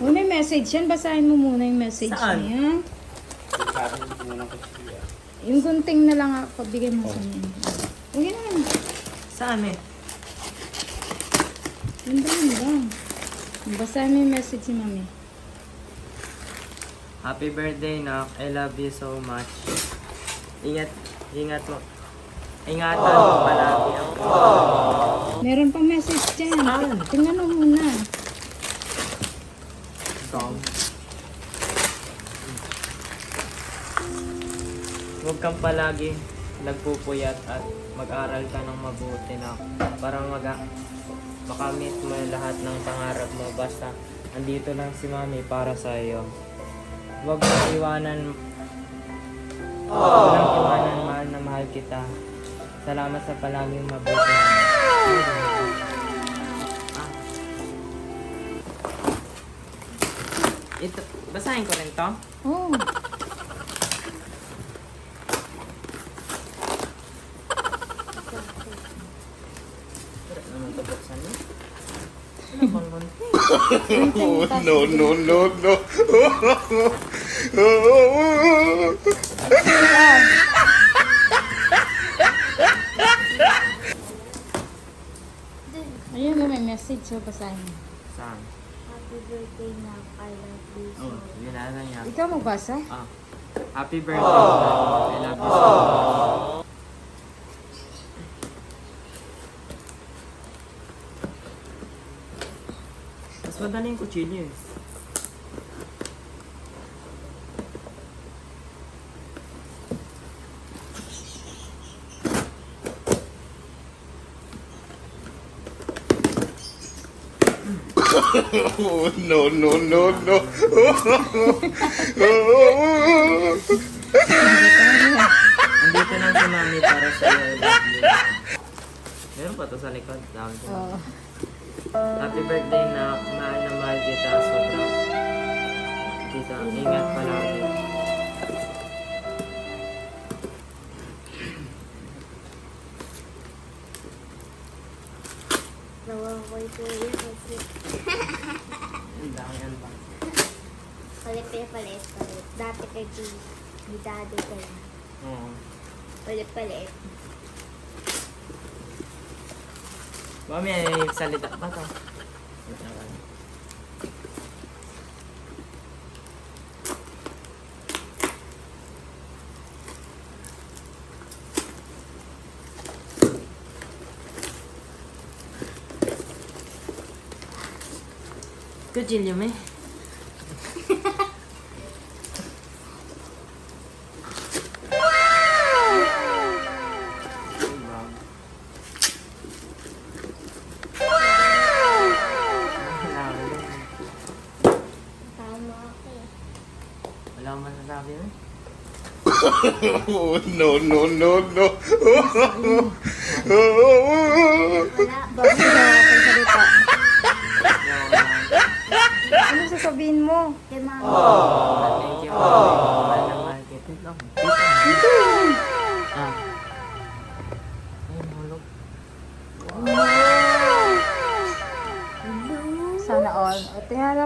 message yan. Basahin mo muna yung message Saan? niya. Akin. Yung gunting na lang ako, bigay mo sa niya. Uy, yan. Saan eh? Yun ba? Basahin mo yung message ni mami. Happy birthday, Nak. I love you so much. Ingat, ingat mo. Ingatan mo palagi ako. Meron pang message dyan. Saan? Tingnan mo muna. Huwag kang palagi nagpupuyat at mag-aral ka ng mabuti na para mag makamit mo lahat ng pangarap mo basta andito lang si mami para sa iyo. Huwag mong iwanan Huwag mong iwanan mahal na mahal kita. Salamat sa palaging mabuti. Ito, basahin ko rin to. Oh. Oh, no, no, no, no. Ayun na may message. So, basahin. Saan? Happy birthday na I love you so Oh, yun na lang niya. Ikaw magbasa? Ah. Happy birthday. I love you so Mas madali yung kutsilyo eh. Oh, no, no, no, no. Andito lang si mami para sa. Meron pa to sa likod. Dami ko. Oo. Happy birthday na mahal na mahal kita. Sobrang kita. Ingat palagi. Ko yun kasi Ang dami palit palit palit palit. Dati kay G, di dati ka na. Oo. Palit palit. Mami, ay salita pa to. Kutsilyo mo eh. Mama. Wala akong masasabi na. oh, eh. no, no, no, no. Wala, bago na akong salita. Ano sasabihin mo? Kay mama. Thank you. Ah. Sana all. O, tinanap.